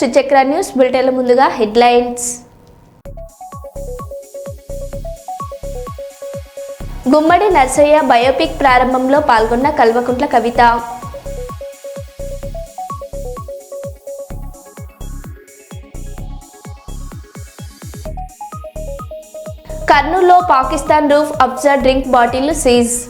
సుచక్ర శ్రీచక్ర news బులెటిన్ల ముందుగా headlines. గుమ్మడి Narsaiah biopic ప్రారంభంలో పాల్గొన్న కల్వకుంట్ల కవిత. కర్నూలులో Pakistan Rooh Afza drink bottle seize.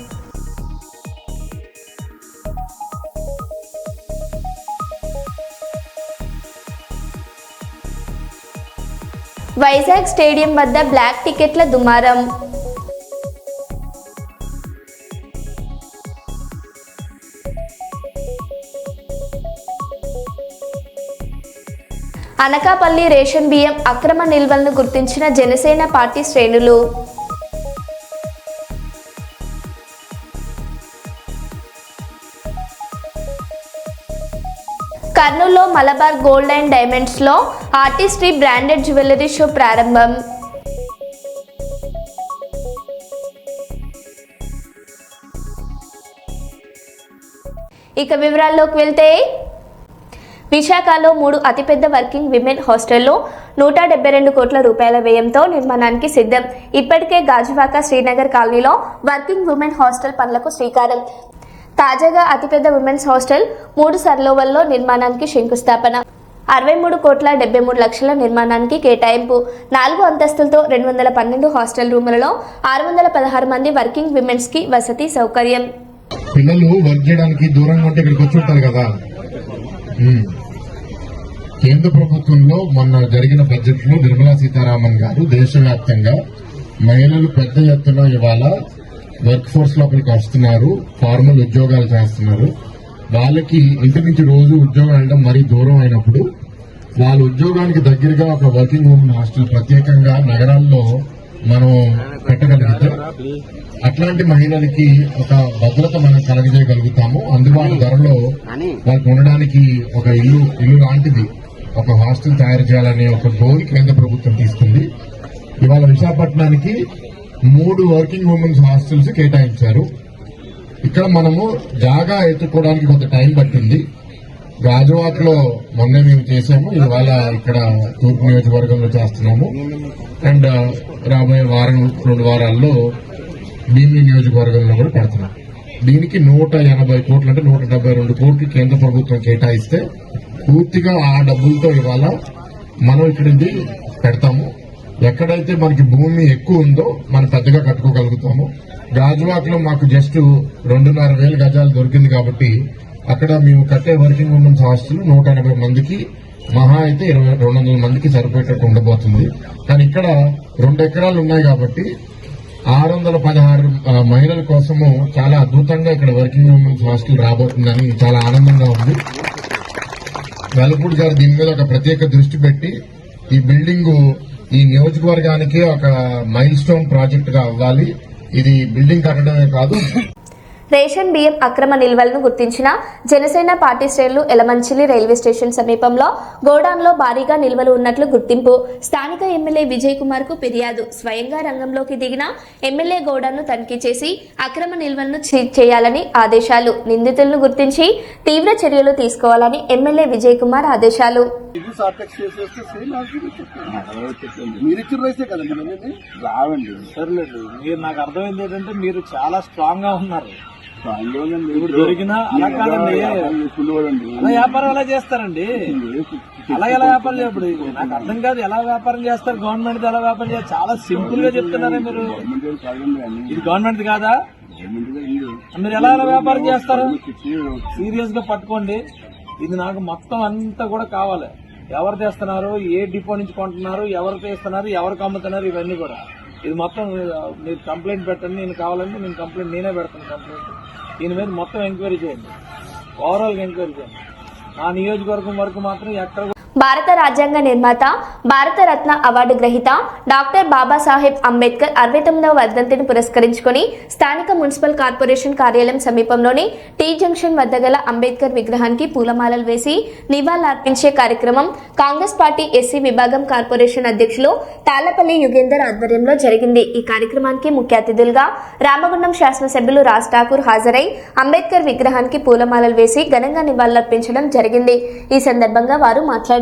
Vizag stadium వద్ద బ్లాక్ టికెట్ల దుమారం. అనకాపల్లి రేషన్ బియ్యం అక్రమ నిల్వలను గుర్తించిన జనసేన పార్టీ శ్రేణులు. కర్నూలులో మలబార్ గోల్డ్ అండ్ డైమండ్స్లో ఆర్టిస్ట్రీ బ్రాండెడ్ జ్యువెలరీ షో ప్రారంభం. ఇక వివరాల్లోకి వెళ్తే విశాఖలో మూడు అతిపెద్ద వర్కింగ్ విమెన్ హాస్టల్లో నూట డెబ్బై రెండు కోట్ల రూపాయల వ్యయంతో నిర్మాణానికి సిద్ధం. ఇప్పటికే గాజువాక శ్రీనగర్ కాలనీలో వర్కింగ్ ఉమెన్ హాస్టల్ పనులకు శ్రీకారం. తాజాగా అతిపెద్ద ఉమెన్స్ హాస్టల్ మూడు సర్లోవల్లో నిర్మాణానికి శంకుస్థాపన. అరవై మూడు కోట్ల డెబ్బై మూడు లక్షల నిర్మాణానికి కేటాయింపు. నాలుగు అంతస్తులతో రెండు వందల పన్నెండు హాస్టల్ రూములలో ఆరు వందల పదహారు మంది వర్కింగ్ విమెన్స్కి వసతి సౌకర్యం. పిల్లలు వర్క్ చేయడానికి దూరంగా ఉంటే ఇక్కడికి వచ్చి ఉంటారు కదా. కేంద్ర ప్రభుత్వంలో మొన్న జరిగిన బడ్జెట్లో నిర్మలా సీతారామన్ గారు దేశవ్యాప్తంగా మహిళలు పెద్ద ఎత్తున ఇవాళ వర్క్ ఫోర్స్ లోపలికి వస్తున్నారు ఫార్మల్ ఉద్యోగాలు చేస్తున్నారు. వాళ్ళకి ఇంటి నుంచి రోజు ఉద్యోగం వెళ్ళడం మరీ దూరం అయినప్పుడు వాళ్ళ ఉద్యోగానికి దగ్గరగా ఒక వర్కింగ్ ఉమెన్ హాస్టల్ ప్రత్యేకంగా నగరాల్లో మనం పెట్టగలిగితే. అట్లాంటి మహిళలకి ఒక భద్రత మనం కలగజేయగలుగుతాము. అందుబాటు ధరలో వాళ్ళకి ఉండడానికి ఒక ఇల్లు ఇల్లు లాంటిది ఒక హాస్టల్ తయారు చేయాలనే ఒక గోల్ కేంద్ర ప్రభుత్వం తీసుకుంది. ఇవాళ విశాఖపట్నానికి మూడు వర్కింగ్ ఉమెన్స్ హాస్టల్స్ కేటాయించారు. ఇక్కడ మనము జాగా ఎత్తుకోవడానికి కొంత టైం పట్టింది. గాజువాక్లో మొన్న మేము చేసాము ఇవాళ ఇక్కడ తూర్పు నియోజకవర్గంలో చేస్తున్నాము. అండ్ రాబోయే వారం రెండు వారాల్లో భీమి నియోజకవర్గంలో కూడా పెడుతున్నాం. దీనికి నూట ఎనభై కోట్లు అంటే నూట డెబ్బై రెండు కోట్లు కేంద్ర ప్రభుత్వం కేటాయిస్తే పూర్తిగా ఆ డబ్బులతో ఇవాళ మనం ఇక్కడ పెడతాము. ఎక్కడైతే మనకి భూమి ఎక్కువ ఉందో మనం పెద్దగా కట్టుకోగలుగుతాము. గాజువాక్లో మాకు జస్ట్ రెండున్నర వేల గజాలు దొరికింది కాబట్టి అక్కడ మేము కట్టే వర్కింగ్ ఉమెన్స్ హాస్టల్ నూట ఎనభై మందికి మహా అయితే ఇరవై రెండు వందల మందికి సరిపోయేటట్టు ఉండబోతుంది. కానీ ఇక్కడ రెండు ఎకరాలు ఉన్నాయి కాబట్టి ఆరు వందల పదహారు మహిళల కోసము చాలా అద్భుతంగా ఇక్కడ వర్కింగ్ ఉమెన్స్ హాస్టల్ రాబోతుందని చాలా ఆనందంగా ఉంది. వెలపూడి గారు దీని మీద ఒక ప్రత్యేక దృష్టి పెట్టి ఈ బిల్డింగ్ ఈ నియోజకవర్గానికి ఒక మైల్ స్టోన్ ప్రాజెక్ట్గా అవ్వాలి. ఇది బిల్డింగ్ కట్టడమే కాదు. రేషన్ బియ్యం అక్రమ నిల్వలను గుర్తించిన జనసేన పార్టీ శ్రేణులు ఎలమంచిలి రైల్వే స్టేషన్ సమీపంలో గోడాన్లో భారీగా నిల్వలు ఉన్నట్లు గుర్తింపు. స్థానిక ఎమ్మెల్యే విజయ్ కుమార్కు ఫిర్యాదు. స్వయంగా రంగంలోకి దిగిన ఎమ్మెల్యే గోడాన్ను తనిఖీ చేసి అక్రమ నిల్వలను చేయాలని ఆదేశాలు. నిందితులను గుర్తించి తీవ్ర చర్యలు తీసుకోవాలని ఎమ్మెల్యే విజయ్ కుమార్ ఆదేశాలు. రావండి సర్లేదు. మీరు నాకు అర్థమైంది ఏంటంటే మీరు చాలా స్ట్రాంగ్గా ఉన్నారు. దొరికినా అలా కాదండి. అలా వ్యాపారం ఎలా చేస్తారండి. అలా ఎలా వ్యాపారం చేయప్పుడు నాకు అర్థం కాదు ఎలా వ్యాపారం చేస్తారు గవర్నమెంట్ ఎలా వ్యాపారం చేస్తారు చాలా సింపుల్గా చెప్తున్నారే మీరు. ఇది గవర్నమెంట్ కాదా? మీరు ఎలా ఎలా వ్యాపారం చేస్తారు? సీరియస్గా పట్టుకోండి. ఇది నాకు మొత్తం అంతా కూడా కావాలి. ఎవరు తెస్తున్నారు ఏ డిపో నుంచి కొంటున్నారు ఎవరు తీస్తున్నారు ఎవరికి అమ్ముతున్నారు ఇవన్నీ కూడా. ఇది మొత్తం మీరు కంప్లైంట్ పెట్టండి. నేను కావాలంటే నేను కంప్లైంట్ నేనే పెడతాను కంప్లైంట్. దీని మీద మొత్తం ఎంక్వైరీ చేయండి. ఓవరాల్గా ఎంక్వైరీ చేయండి. ఆ నియోజకవర్గం వరకు మాత్రం ఎక్కడ భారత రాజ్యాంగ నిర్మాత భారతరత్న అవార్డు గ్రహీత డాక్టర్ బాబాసాహెబ్ అంబేద్కర్ అరవై తొమ్మిదవ వర్ధంతిని పురస్కరించుకొని స్థానిక మున్సిపల్ కార్పొరేషన్ కార్యాలయం సమీపంలోని టీ జంక్షన్ వద్ద గల అంబేద్కర్ విగ్రహానికి పూలమాలలు వేసి నివాళులర్పించే కార్యక్రమం కాంగ్రెస్ పార్టీ ఎస్సీ విభాగం కార్పొరేషన్ అధ్యక్షులు తాళ్ళపల్లి యుగేందర్ ఆధ్వర్యంలో జరిగింది. ఈ కార్యక్రమానికి ముఖ్య అతిథులుగా రామగుండం శాసనసభ్యులు రాజ్ ఠాకూర్ హాజరై అంబేద్కర్ విగ్రహానికి పూలమాలలు వేసి ఘనంగా నివాళులర్పించడం జరిగింది. ఈ సందర్భంగా వారు మాట్లాడారు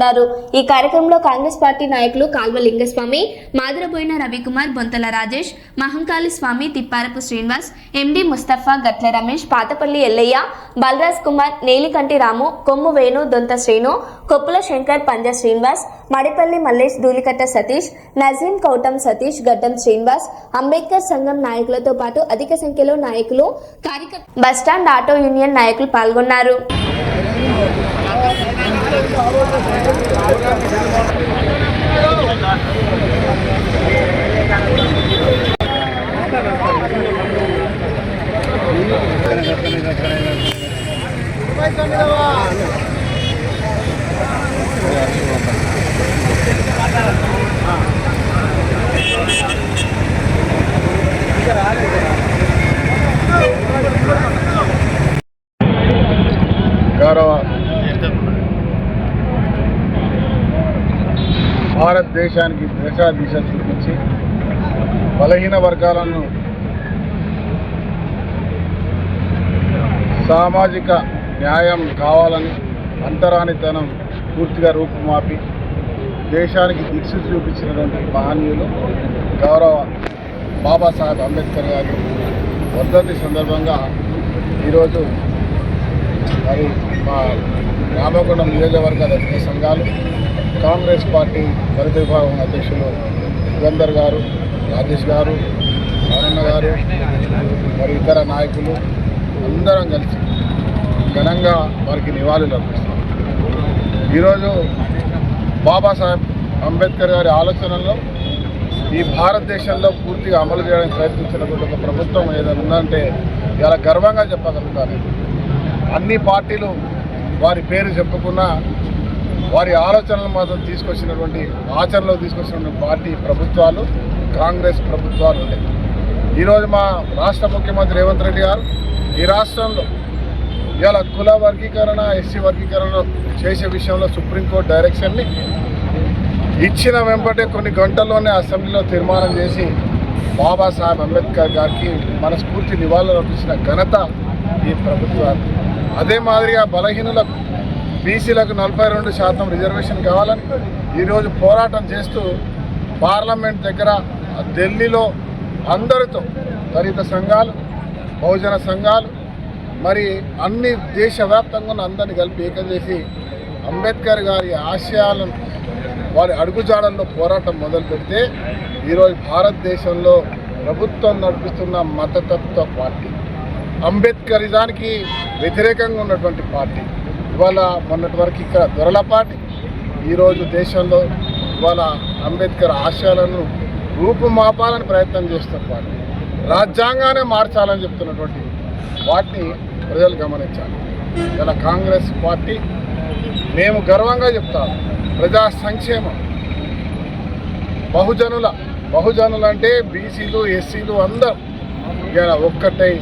ఈ కార్యక్రమంలో కాంగ్రెస్ పార్టీ నాయకులు కాల్వ లింగస్వామి మాదిరబోయిన రవికుమార్ బొంతల రాజేష్ మహంకాళి స్వామి తిప్పారపు శ్రీనివాస్ ఎండి ముస్తఫా గట్ల రమేష్ పాతపల్లి ఎల్లయ్య బలరాజ్ కుమార్ నేలికంటి రాము కొమ్ము వేణు దొంత శ్రీను కొప్పుల శంకర్ పంజ శ్రీనివాస్ మడిపల్లి మల్లేష్ ధూలికట్ట సతీష్ నజీం కౌటం సతీష్ గడ్డం శ్రీనివాస్ అంబేద్కర్ సంఘం నాయకులతో పాటు అధిక సంఖ్యలో నాయకులు కార్యకర్త బస్టాండ్ ఆటో యూనియన్ నాయకులు పాల్గొన్నారు. Thank you. దేశానికి దేశ దిశ చూపించి బలహీన వర్గాలను సామాజిక న్యాయం కావాలని అంతరానితనం పూర్తిగా రూపుమాపి దేశానికి దిక్సు చూపించినటువంటి మహనీయులు గౌరవ బాబాసాహెబ్ అంబేద్కర్ గారి వర్ధంతి సందర్భంగా ఈరోజు మరి మా రామగుండం నియోజకవర్గ సంఘాలు కాంగ్రెస్ పార్టీ దళిత విభాగం అధ్యక్షులు యుగంధర్ గారు రాజేష్ గారు నారాయణ గారు మరి ఇతర నాయకులు అందరం కలిసి ఘనంగా వారికి నివాళులు అర్పిస్తాం ఈరోజు బాబాసాహెబ్ అంబేద్కర్ గారి ఆలోచనల్లో ఈ భారతదేశంలో పూర్తిగా అమలు చేయడానికి ప్రయత్నించినటువంటి ఒక ప్రభుత్వం ఏదైనా ఉందంటే ఇలా గర్వంగా చెప్పగలుగుతాను. అన్ని పార్టీలు వారి పేరు చెప్పుకున్నా వారి ఆలోచనలు మాత్రం తీసుకొచ్చినటువంటి ఆచరణలో తీసుకొచ్చినటువంటి పార్టీ ప్రభుత్వాలు కాంగ్రెస్ ప్రభుత్వాలు ఉన్నాయి. ఈరోజు మా రాష్ట్ర ముఖ్యమంత్రి రేవంత్ రెడ్డి గారు ఈ రాష్ట్రంలో ఇవాళ కుల వర్గీకరణ ఎస్సీ వర్గీకరణ చేసే విషయంలో సుప్రీంకోర్టు డైరెక్షన్ని ఇచ్చిన వెంబటే కొన్ని గంటల్లోనే అసెంబ్లీలో తీర్మానం చేసి బాబాసాహెబ్ అంబేద్కర్ గారికి మనస్ఫూర్తి నివాళులు అర్పించిన ఘనత ఈ ప్రభుత్వాలు అదే మాదిరిగా బలహీనులకు బీసీలకు నలభై రెండు శాతం రిజర్వేషన్ కావాలని ఈరోజు పోరాటం చేస్తూ పార్లమెంట్ దగ్గర ఢిల్లీలో అందరితో దళిత సంఘాలు బహుజన సంఘాలు మరి అన్ని దేశవ్యాప్తంగా ఉన్న అందరిని కలిపి ఏకం చేసి అంబేద్కర్ గారి ఆశయాలను వారి అడుగుజాడల్లో పోరాటం మొదలు పెడితే ఈరోజు భారతదేశంలో ప్రభుత్వం నడిపిస్తున్న మతతత్వ పార్టీ. అంబేద్కరిజానికి వ్యతిరేకంగా ఉన్నటువంటి పార్టీ. ఇవాళ మొన్నటి వరకు ఇక్కడ దొరల పార్టీ ఈరోజు దేశంలో ఇవాళ అంబేద్కర్ ఆశయాలను రూపుమాపాలని ప్రయత్నం చేస్తున్న పార్టీ. రాజ్యాంగానే మార్చాలని చెప్తున్నటువంటి వాటిని ప్రజలు గమనించాలి. ఇలా కాంగ్రెస్ పార్టీ మేము గర్వంగా చెప్తాము ప్రజా సంక్షేమం. బహుజనుల బహుజనులు అంటే బీసీలు ఎస్సీలు అందరూ ఇలా ఒక్కటై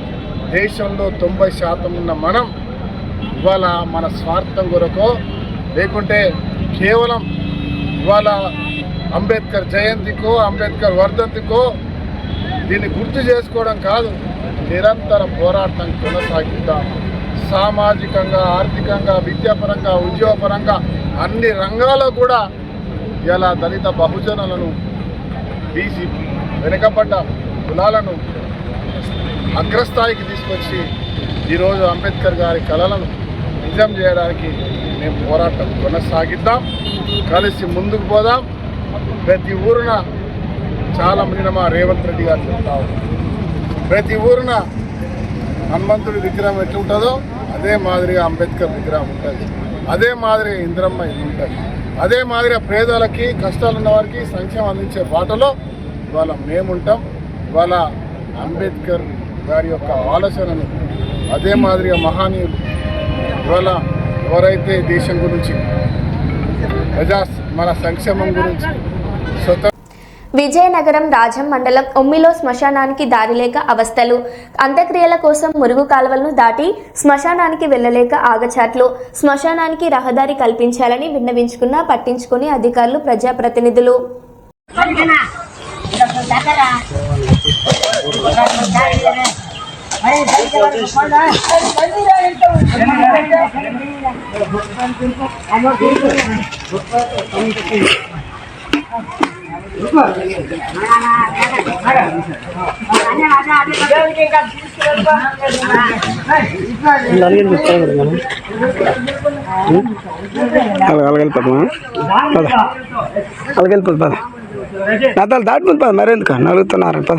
దేశంలో తొంభై శాతం ఉన్న మనం ఇవాళ మన స్వార్థం కొరకో లేకుంటే కేవలం ఇవాళ అంబేద్కర్ జయంతికో అంబేద్కర్ వర్ధంతికో దీన్ని గుర్తు చేసుకోవడం కాదు. నిరంతర పోరాటం కొనసాగిద్దాం. సామాజికంగా ఆర్థికంగా విద్యాపరంగా ఉద్యోగపరంగా అన్ని రంగాల్లో కూడా ఇలా దళిత బహుజనులను బీసీ వెనుకబడ్డ. కులాలను అగ్రస్థాయికి తీసుకొచ్చి ఈరోజు అంబేద్కర్ గారి కళలను నిజం చేయడానికి మేము పోరాటం కొనసాగిద్దాం. కలిసి ముందుకు పోదాం. ప్రతి ఊరున చాలా మంది మా రేవంత్ రెడ్డి గారు చెప్తా ప్రతి ఊరున హనుమంతుడి విగ్రహం ఎట్లుంటుందో అదే మాదిరిగా అంబేద్కర్ విగ్రహం ఉంటుంది. అదే మాదిరిగా ఇంద్రమ్మ ఇది ఉంటుంది. అదే మాదిరిగా పేదలకి కష్టాలు ఉన్న వారికి సంక్షేమం అందించే బాటలో ఇవాళ మేముంటాం. ఇవాళ అంబేద్కర్ గారి యొక్క ఆలోచనను అదే మాదిరిగా మహానీయులు ఇవాళ ఎవరైతే దేశం గురించి ప్రజా మన సంక్షేమం గురించి స్వతంత్ర విజయనగరం రాజం మండలం ఉమ్మిలో శ్మశానానికి దారి లేక అవస్థలు. అంత్యక్రియల కోసం మురుగు కాలువలను దాటి శ్మశానానికి వెళ్ళలేక ఆగచాట్లు. శ్మశానానికి రహదారి కల్పించాలని విన్నవించుకున్నా పట్టించుకుని అధికారులు ప్రజాప్రతినిధులు. అలాగెళ్ళిపోతామా పద అలాగెళ్ళిపోదు పద నాతాలు దాటిపోతుంది పద మరెందుకు నలుగుతున్నారు పద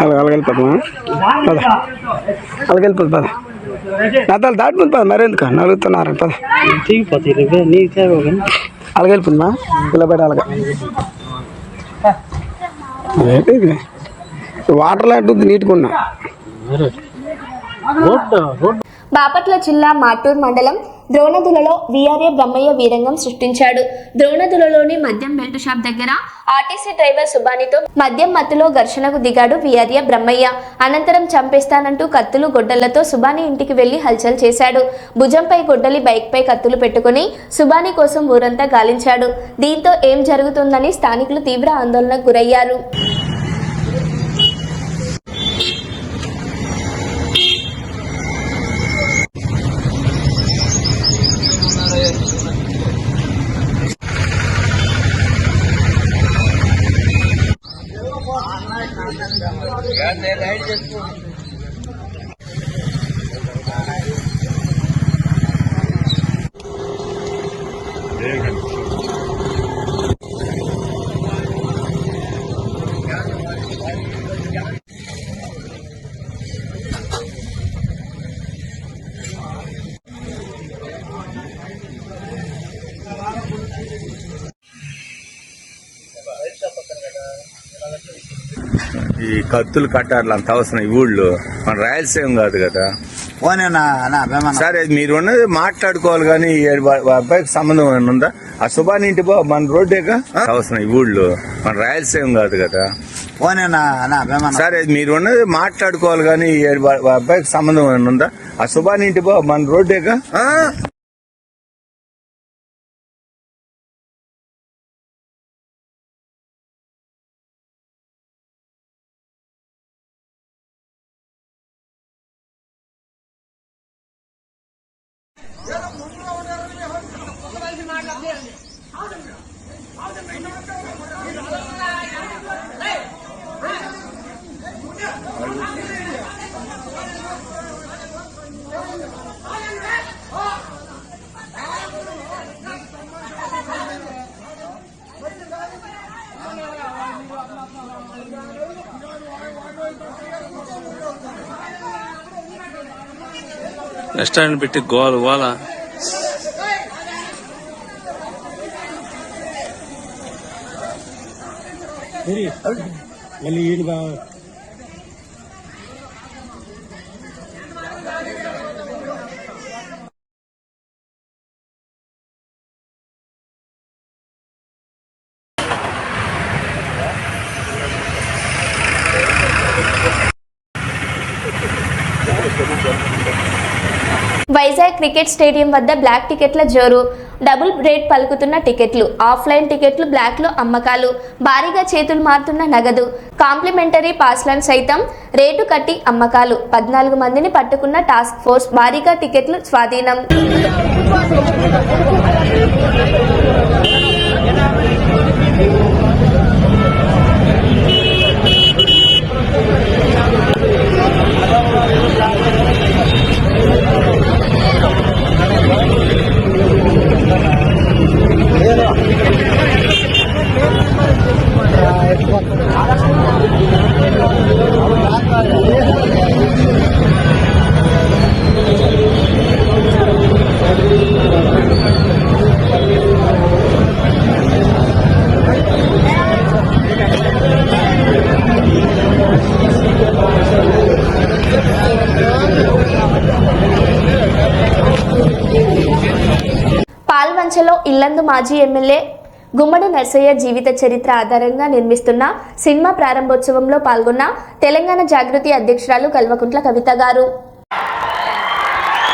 అలా అలాగెళ్ళిపోతామా పద. అలాగెళ్ళిపోదు పద నాతాలు దాటిపోతుంది పద మరెందుకు? నలుగుతున్నారు పద. అలాగెళ్ళిపోతుందా పిల్లబడి అలాగే. అలాగ వాటర్ లాంటి నీట్గా ఉన్నా. బాపట్ల జిల్లా మాటూర్ మండలం ద్రోణదులలో వీఆర్ఏ బ్రహ్మయ్య వీరంగం సృష్టించాడు. ద్రోణదులలోని మద్యం బెల్ట్ షాప్ దగ్గర ఆర్టీసీ డ్రైవర్ సుబానితో మద్యం మత్తులో ఘర్షణకు దిగాడు వీఆర్ఏ బ్రహ్మయ్య. అనంతరం చంపేస్తానంటూ కత్తులు గొడ్డలతో సుబాని ఇంటికి వెళ్ళి హల్చల్ చేశాడు. భుజంపై గొడ్డలి బైక్పై కత్తులు పెట్టుకుని సుబాని కోసం ఊరంతా గాలించాడు. దీంతో ఏం జరుగుతుందని స్థానికులు తీవ్ర ఆందోళనకు గురయ్యారు. ఈ కత్తులు కట్టారులు అంత అవసరం ఈ ఊళ్ళో. మన రాయలసీమ కాదు కదా. సరే మీరు ఉన్నది మాట్లాడుకోవాలి కానీ అబ్బాయికి సంబంధం ఉందా? ఆ సుబాని ఇంటి బా మన రోడ్డేగా? అవసరం ఈ ఊళ్ళో. మన రాయలసీమ కాదు కదా. సరే మీరు ఉన్నది మాట్లాడుకోవాలి కానీ అబ్బాయికి సంబంధం ఉందా? ఆ సుబాని ఇంటి బా మన రోడ్డేగా? రెస్టారెంట్ పెట్టి గోల గోల. వైజాగ్ క్రికెట్ స్టేడియం వద్ద బ్లాక్ టికెట్ల జోరు. డబుల్ రేట్ పలుకుతున్న టికెట్లు ఆఫ్లైన్ టికెట్లు బ్లాక్లో అమ్మకాలు. భారీగా చేతులు మారుతున్న నగదు కాంప్లిమెంటరీ పాస్లను సైతం రేటు కట్టి అమ్మకాలు. పద్నాలుగు మందిని పట్టుకున్న టాస్క్ ఫోర్స్ భారీగా టికెట్లు స్వాధీనం. పాల్వంచలో ఇల్లందు మాజీ ఎమ్మెల్యే గుమ్మడి నర్సయ్య జీవిత చరిత్ర ఆధారంగా నిర్మిస్తున్న సినిమా ప్రారంభోత్సవంలో పాల్గొన్న తెలంగాణ జాగృతి అధ్యక్షురాలు కల్వకుంట్ల కవిత గారు.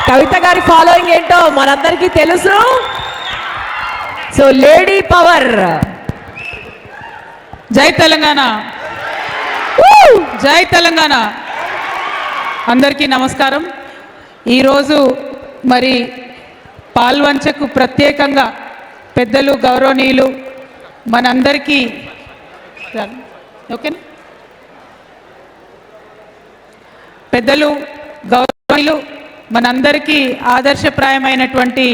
కవిత గారి ఫాలోయింగ్ ఏంటో మనందరికీ తెలుసు. So lady power. జై తెలంగాణ. జై తెలంగాణ. అందరికీ నమస్కారం. ఈరోజు మరి పాల్వంచకు ప్రత్యేకంగా పెద్దలు గౌరవనీయులు మనందరికీ ఓకే పెద్దలు గౌరవనీయులు మనందరికీ ఆదర్శప్రాయమైనటువంటి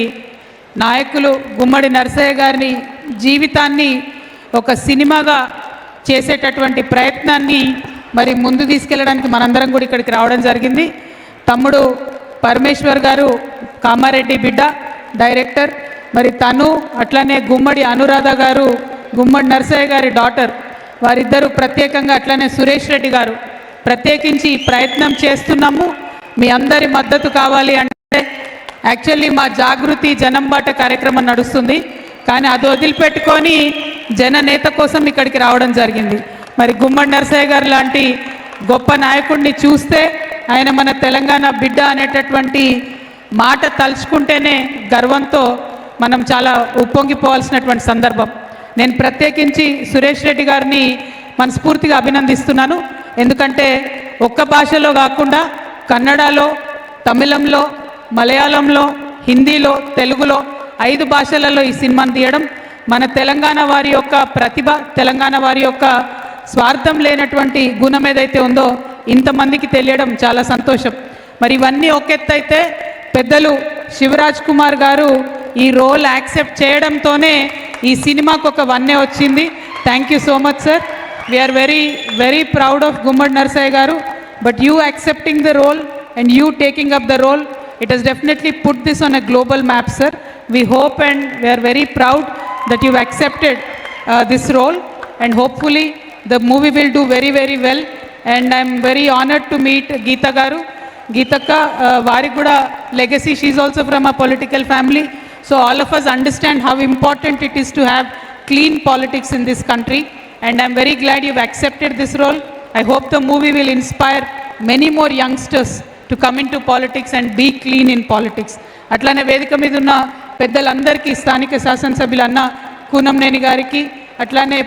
నాయకులు గుమ్మడి నరసయ్య గారిని జీవితాన్ని ఒక సినిమాగా చేసేటటువంటి ప్రయత్నాన్ని మరి ముందు తీసుకెళ్ళడానికి మనందరం కూడా ఇక్కడికి రావడం జరిగింది. తమ్ముడు పరమేశ్వర్ గారు కామారెడ్డి బిడ్డ డైరెక్టర్. మరి తను అట్లనే గుమ్మడి అనురాధ గారు గుమ్మడి నరసయ్య గారి డాటర్ వారిద్దరూ ప్రత్యేకంగా అట్లనే సురేష్ రెడ్డి గారు. ప్రత్యేకించి ఈ ప్రయత్నం చేస్తున్నాము. మీ అందరి మద్దతు కావాలి అంటే యాక్చువల్లీ మా జాగృతి జనం బాట కార్యక్రమం నడుస్తుంది. కానీ అది వదిలిపెట్టుకొని జన నేత కోసం ఇక్కడికి రావడం జరిగింది. మరి గుమ్మడి నరసయ్య గారు లాంటి గొప్ప నాయకుడిని చూస్తే ఆయన మన తెలంగాణ బిడ్డ అనేటటువంటి మాట తలుచుకుంటేనే గర్వంతో మనం చాలా ఉప్పొంగిపోవాల్సినటువంటి సందర్భం. నేను ప్రత్యేకించి సురేష్ రెడ్డి గారిని మనస్ఫూర్తిగా అభినందిస్తున్నాను. ఎందుకంటే ఒక్క భాషలో కాకుండా కన్నడలో తమిళంలో మలయాళంలో హిందీలో తెలుగులో ఐదు భాషలలో ఈ సినిమాను తీయడం మన తెలంగాణ వారి యొక్క ప్రతిభ తెలంగాణ వారి యొక్క స్వార్థం లేనటువంటి గుణం ఏదైతే ఉందో ఇంతమందికి తెలియడం చాలా సంతోషం. మరి ఇవన్నీ ఒక పెద్దలు శివరాజ్ కుమార్ గారు ఈ రోల్ యాక్సెప్ట్ చేయడంతోనే ఈ సినిమాకు ఒక వన్నే వచ్చింది. Thank you so much sir we are very very proud of Gummadi Narsaiah garu. But you accepting the role and you taking up the role it has definitely put this on a global map sir we hope and we are very proud that you accepted this role and hopefully the movie will do very very well and I'm very honoured to meet Geetha garu. గీతక్క వారికి కూడా legacy she's also from a political family So all of us understand how important it is to have clean politics in this country. And I'm very glad you've accepted this role. I hope the movie will inspire many more youngsters to come into politics and be clean in politics అట్లానే వేదిక మీద ఉన్న పెద్దలందరికీ స్థానిక శాసనసభ్యులు అన్న కూనంనేని గారికి అట్లానే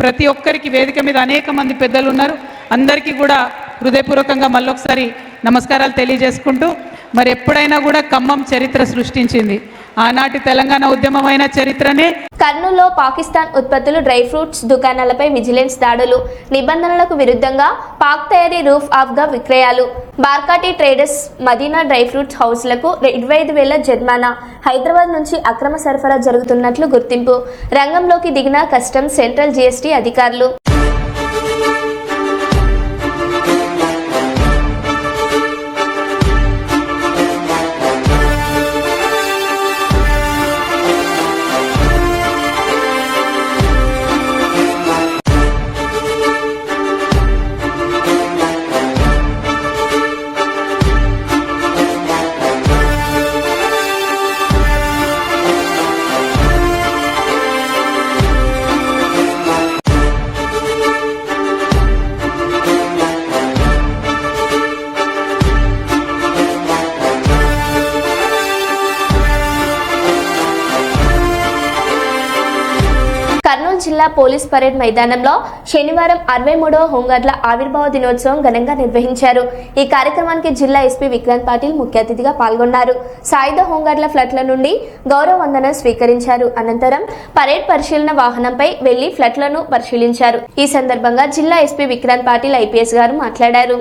ప్రతి ఒక్కరికి వేదిక మీద అనేక మంది పెద్దలు ఉన్నారు అందరికీ కూడా హృదయపూర్వకంగా మళ్ళొకసారి నమస్కారాలు తెలియజేసుకుంటూ మరి ఎప్పుడైనా కూడా ఖమ్మం చరిత్ర సృష్టించింది ఆనాటి తెలంగాణ ఉద్యమమైన చరిత్రనే కర్నూలులో పాకిస్తాన్ ఉత్పత్తులు డ్రై ఫ్రూట్స్ దుకాణాలపై విజిలెన్స్ దాడులు నిబంధనలకు విరుద్ధంగా పాక్ తయారీ రూఫ్ ఆఫ్గా విక్రయాలు. Barkati traders Madina dry fruits హౌస్లకు ఇరవై ఐదు వేల జరిమానా. హైదరాబాద్ నుంచి అక్రమ సరఫరా జరుగుతున్నట్లు గుర్తింపు. రంగంలోకి దిగిన కస్టమ్స్ సెంట్రల్ జీఎస్టీ అధికారులు. జిల్లా పోలీస్ పరేడ్ మైదానంలో శనివారం అరవై మూడవ హోంగార్డుల ఆవిర్భావ దినోత్సవం ఘనంగా నిర్వహించారు. ఈ కార్యక్రమానికి జిల్లా ఎస్పీ విక్రాంత్ పాటిల్ ముఖ్య అతిథిగా పాల్గొన్నారు. సాయుధ హోంగార్డుల ఫ్లట్ల నుండి గౌరవ వందనం స్వీకరించారు. అనంతరం పరేడ్ పరిశీలన వాహనంపై వెళ్ళి ఫ్లట్లను పరిశీలించారు. ఈ సందర్భంగా జిల్లా ఎస్పీ విక్రాంత్ పాటిల్ ఐపీఎస్ గారు మాట్లాడారు.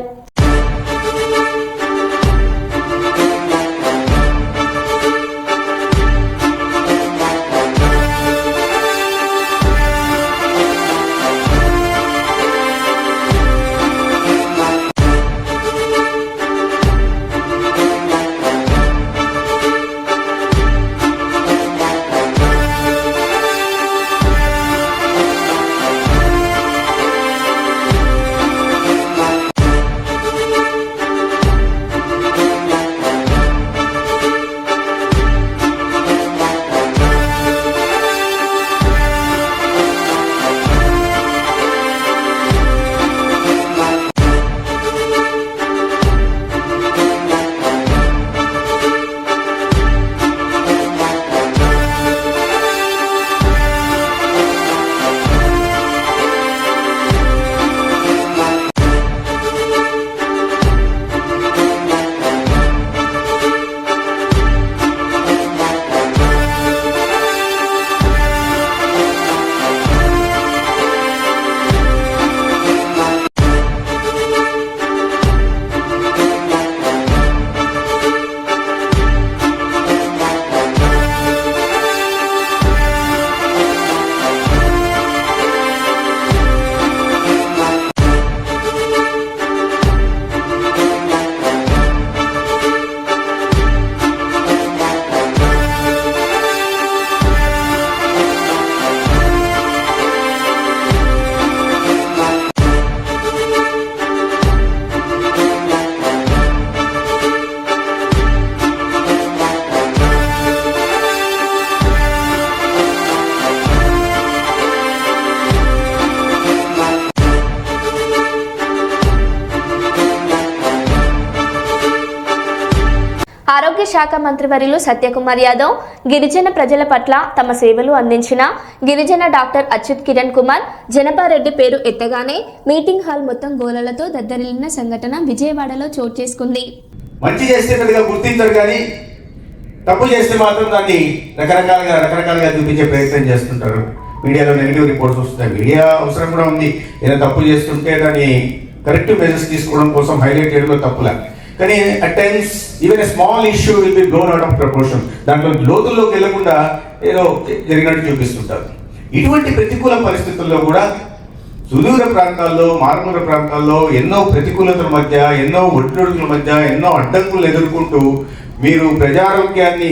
మంత్రివర్యులు సత్యకుమార్ యాదవ్ గిరిజన ప్రజల పట్ల తమ సేవలు అందించిన గిరిజన డాక్టర్ అచ్యుత్ కిరణ్ కుమార్ జనపారెడ్డి పేరు ఎత్తగానే మీటింగ్ హాల్ మొత్తం గోలలతో దద్దరిల్లిన సంఘటన విజయవాడలో చోటు చేసుకుంది. మంచి చేస్తే పెద్దగా గుర్తించరు కానీ తప్పు చేస్తే మాత్రం దాన్ని రకరకాలుగా రకరకాలుగా చూపించే ప్రయత్నం చేస్తుంటారు. మీడియాలో నెగిటివ్ రిపోర్ట్స్ వస్తున్నాయి. మీడియా అవసరం కూడా ఉంది. ఏదైనా తప్పు చేస్తుంటే దాన్ని కరెక్ట్ మెజర్స్ తీసుకోవడం కోసం హైలైట్ చేయడంలో తప్పులే. కానీ at times even small issue will be blown out of proportion దాంట్లో లోతుల్లోకి వెళ్ళకుండా ఏదో జరిగినట్టు చూపిస్తుంటారు. ఇటువంటి ప్రతికూల పరిస్థితుల్లో కూడా సుదూర ప్రాంతాల్లో మారుమూల ప్రాంతాల్లో ఎన్నో ప్రతికూలతల మధ్య ఎన్నో ఒడిదుడుకుల మధ్య ఎన్నో అడ్డంకులు ఎదుర్కొంటూ మీరు ప్రజారోగ్యాన్ని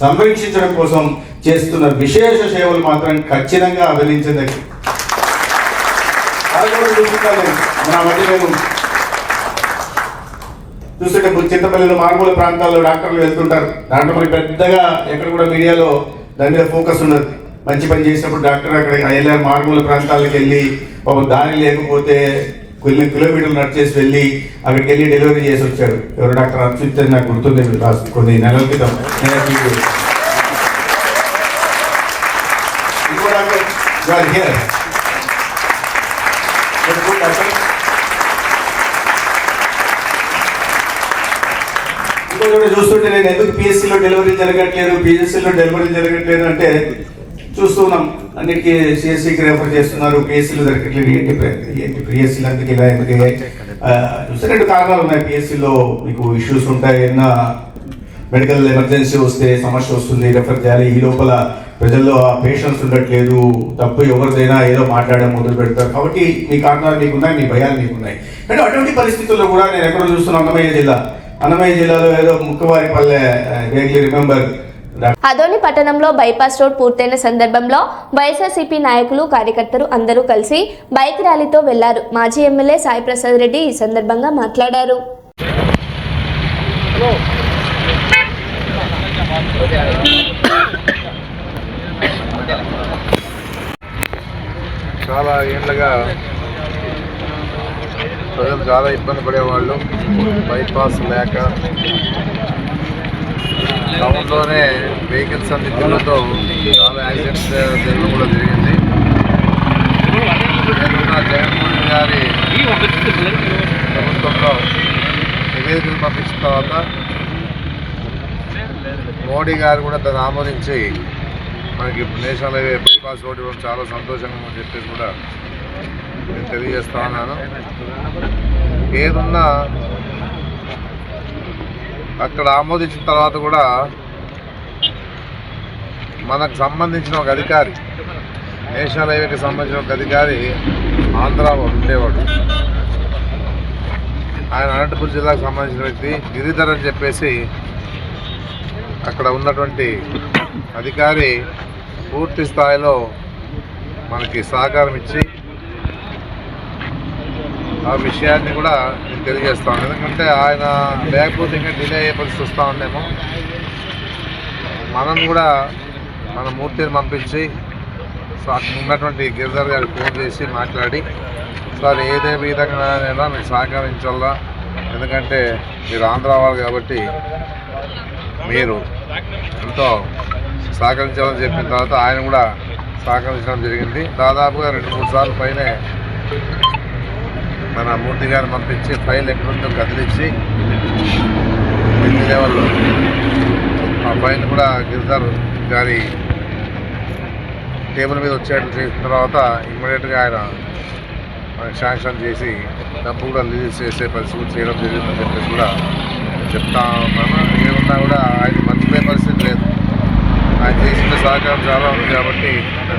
సంరక్షించడం కోసం చేస్తున్న విశేష సేవలు మాత్రం ఖచ్చితంగా అభినందించదగి మన మధ్య నేను చూస్తుంటే చింతపల్లిలో మారుమూల ప్రాంతాల్లో డాక్టర్లు వెళ్తుంటారు. దాంట్లో మరి పెద్దగా ఎక్కడ కూడా మీడియాలో దాని మీద ఫోకస్ ఉండదు. మంచి పని చేసినప్పుడు డాక్టర్ అక్కడ వెళ్ళారు మారుమూల ప్రాంతాలకు వెళ్ళి పాపం దారి లేకపోతే కొన్ని కిలోమీటర్లు నడిచేసి వెళ్ళి అక్కడికి వెళ్ళి డెలివరీ చేసి వచ్చారు. ఎవరు డాక్టర్ అచ్యుత్ నాకు గుర్తుంది కొన్ని నెలల క్రితం. నేను మీకు ఇంకో doctor you are here. Very good, doctor. కూడా చూస్తుంటే నేను ఎందుకు పిఎస్సిలో డెలివరీ జరగట్లేదు పిఎస్సిలో డెలివరీ జరగట్లేదు అంటే చూస్తున్నాం అన్నిటికీ సిఎస్సికి రెఫర్ చేస్తున్నారు పిఎస్సిలో జరగట్లేదు ఏంటి ఏంటి పిఎస్సీలు అందుకు ఇలా ఎందుకు చూస్తే రెండు కారణాలు ఉన్నాయి పిఎస్సీలో మీకు ఇష్యూస్ ఉంటాయి. ఏదైనా మెడికల్ ఎమర్జెన్సీ వస్తే సమస్య వస్తుంది రెఫర్ చేయాలి. ఈ లోపల ప్రజల్లో ఆ పేషెన్స్ ఉండట్లేదు. తప్పు ఎవరిదైనా ఏదో మాట్లాడడం మొదలు పెడతారు. కాబట్టి మీ కారణాలు మీకున్నాయి మీ భయాలు మీకున్నాయి. కానీ అటువంటి పరిస్థితుల్లో కూడా నేను ఎక్కడ చూస్తున్నా అన్నమయ్య జిల్లా అన్నమయ్య జిల్లాలో ఏదో ముక్కవారిపల్లె రిమెంబర్ అదోని పట్టణంలో బైపాస్ రోడ్ పూర్తయిన సందర్భంలో వైఎస్ఆర్సీపీ నాయకులు కార్యకర్తలు అందరూ కలిసి బైక్ ర్యాలీతో వెళ్ళారు. మాజీ ఎమ్మెల్యే సాయి ప్రసాద్ రెడ్డి ఈ సందర్భంగా మాట్లాడారు. చాలా ఏళ్ళగా ప్రజలు చాలా ఇబ్బంది పడేవాళ్ళు. బైపాస్ లేక టౌన్లోనే వెహికల్స్ అన్ని తిరుగుతూ చాలా యాక్సిడెంట్స్ జరగడం కూడా జరిగింది. జగన్మోహన్ గారి ప్రభుత్వంలో నివేదికలు పంపించిన తర్వాత మోడీ గారు కూడా దాన్ని ఆమోదించి మనకి ఇప్పుడు నేషనల్ హైవే బైపాస్ రోడ్డు చాలా సంతోషంగా చెప్పేసి కూడా నేను తెలియజేస్తా ఉన్నాను. ఏదున్నా అక్కడ ఆమోదించిన తర్వాత కూడా మనకు సంబంధించిన ఒక అధికారి నేషనల్ హైవేకి సంబంధించిన ఒక అధికారి ఆంధ్రాలో ఉండేవాడు. ఆయన అనంతపురం జిల్లాకు సంబంధించిన వ్యక్తి గిరిధర్ అని చెప్పేసి అక్కడ ఉన్నటువంటి అధికారి పూర్తి స్థాయిలో మనకి సహకారం ఇచ్చి ఆ విషయాన్ని కూడా నేను తెలియజేస్తాను ఎందుకంటే ఆయన లేకపోతే ఇంకా డిలే అయ్యే పరిస్థితి వస్తూ ఉందేమో. మనం కూడా మన మూర్తిని పంపించి సో అక్కడ ఉన్నటువంటి గిరిధర్ గారికి ఫోన్ చేసి మాట్లాడి సార్ ఏదే విధంగానైనా మీకు సహకరించాలా? ఎందుకంటే మీరు ఆంధ్ర వాళ్ళు కాబట్టి మీరు ఎంతో సహకరించాలని చెప్పిన తర్వాత ఆయన కూడా సహకరించడం జరిగింది. దాదాపుగా రెండు మూడు సార్లు పైనే మన మూర్తి గారు పంపించి ఫైల్ ఎక్కడుందో కదిలించి ఎన్ని లెవెల్లో ఆ ఫైల్ కూడా గిరిధర్ గారి టేబుల్ మీద వచ్చేట్లు చేసిన తర్వాత ఇమ్మీడియట్గా ఆయన శాంక్షన్ చేసి డబ్బు కూడా రిలీజ్ చేసే పరిస్థితి చేయడం జరిగిందని చెప్పేసి కూడా చెప్తా ఉన్నాను. ఏమున్నా కూడా ఆయన మర్చిపోయే పరిస్థితి లేదు. ఆయన చేసిన సహకారం చాలా ఉంది కాబట్టి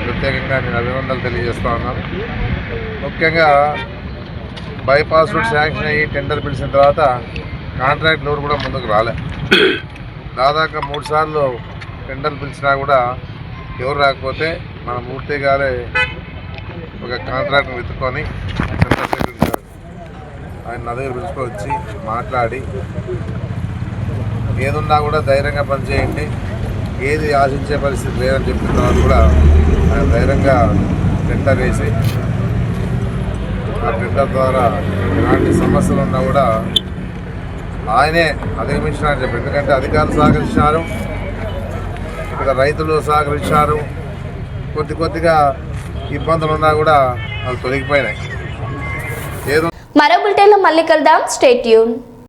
ప్రత్యేకంగా నేను అభినందనలు తెలియజేస్తా ఉన్నాను. ముఖ్యంగా బైపాస్ రోడ్ శాంక్షన్ అయ్యి టెండర్ పిలిచిన తర్వాత కాంట్రాక్ట్ ఎవరు కూడా ముందుకు రాలే. దాదాపు మూడు సార్లు టెండర్ పిలిచినా కూడా ఎవరు రాకపోతే మన మూర్తి గారే ఒక కాంట్రాక్ట్ని వెతుక్కొని ఆయన నా దగ్గర పిలుచుకొని వచ్చి మాట్లాడి ఏదున్నా కూడా ధైర్యంగా పనిచేయండి ఏది ఆశించే పరిస్థితి లేదని చెప్పిన తర్వాత కూడా ఆయన ధైర్యంగా టెండర్ వేసి ఆ టెండర్ ద్వారా ఎలాంటి సమస్యలు ఉన్నా కూడా ఆయనే అధిగమించినారని చెప్పి. ఎందుకంటే అధికారులు సహకరించినారు ఇక్కడ రైతులు సహకరించారు కొద్ది కొద్దిగా ఇబ్బందులు ఉన్నా కూడా అవి తొలగిపోయినాయి. ఏదో మరో బులెటిన్లో మళ్ళీ కలుద్దాం. స్టేట్ యూన్